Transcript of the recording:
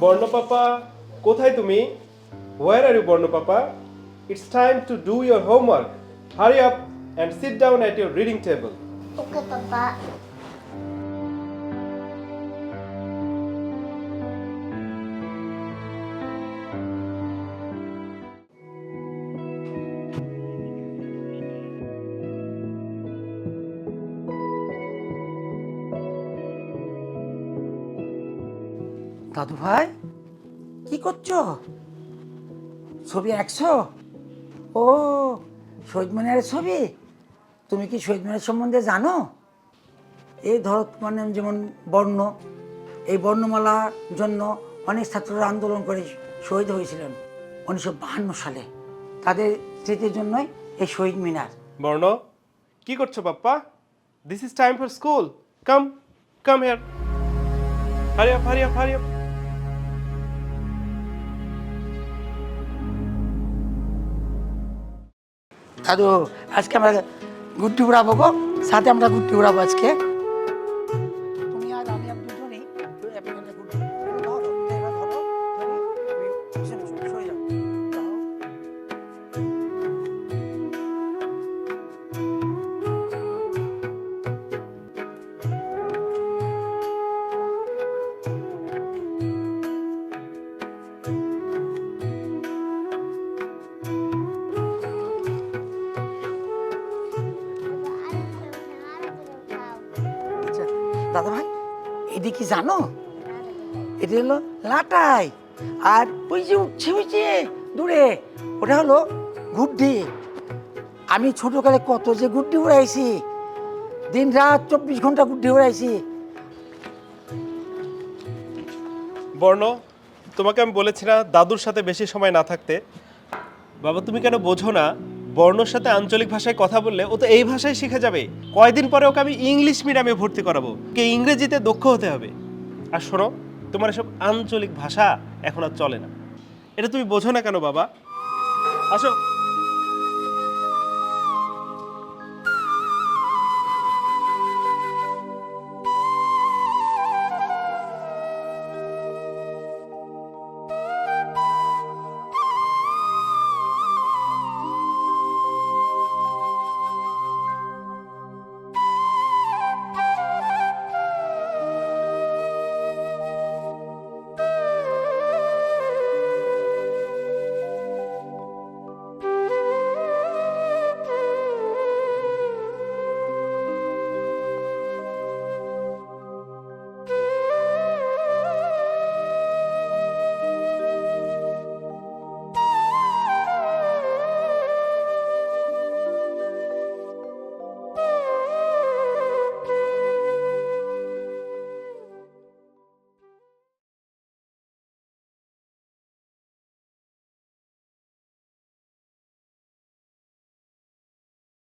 বর্ণ পাপা কোথায় তুমি? Where are you বর্ণপাপা? It's time to do your homework hurry up and sit down at your reading table okay Papa. দাদু ভাই, কি করছ? ছবি একশো ও, শহীদ মিনারের ছবি? তুমি কি শহীদ মিনার সম্বন্ধে জানো? এই ধরো মানে যেমন বর্ণ, এই বর্ণমালার জন্য অনেক ছাত্ররা আন্দোলন করে শহীদ হয়েছিলেন উনিশশো বাহান্ন সালে। তাদের স্মৃতির জন্যই এই শহীদ মিনার। বর্ণ, কি করছ papa this is time for school come come here hurry up hurry up hurry up আজকে আমরা উড়াবো গো। সাথে আমরা গুড্ডি উড়াবো আজকে। দাদা ভাই এটি কি জানো? এটি হলো লাটাই। আর ওই যে উঠছে যে দূরে, ওটা হলো গুড্ডি। আমি ছোটকালে কত যে গুড্ডি উড়াইছি। দিন রাত চব্বিশ ঘণ্টা গুড্ডি উড়াইছি। বর্ণ, তোমাকে আমি বলেছি না দাদুর সাথে বেশি সময় না থাকতে। বাবা, তুমি কেন বোঝো না বর্ণর সাথে আঞ্চলিক ভাষায় কথা বললে ও তো এই ভাষায় শিখে যাবে। কয়দিন পরে ওকে আমি ইংলিশ মিডিয়ামে ভর্তি করাবো। কে ইংরেজিতে দক্ষ হতে হবে। আর শোনো, তোমার এসব আঞ্চলিক ভাষা এখন আর চলে না। এটা তুমি বোঝো না কেন, বাবা? আসো।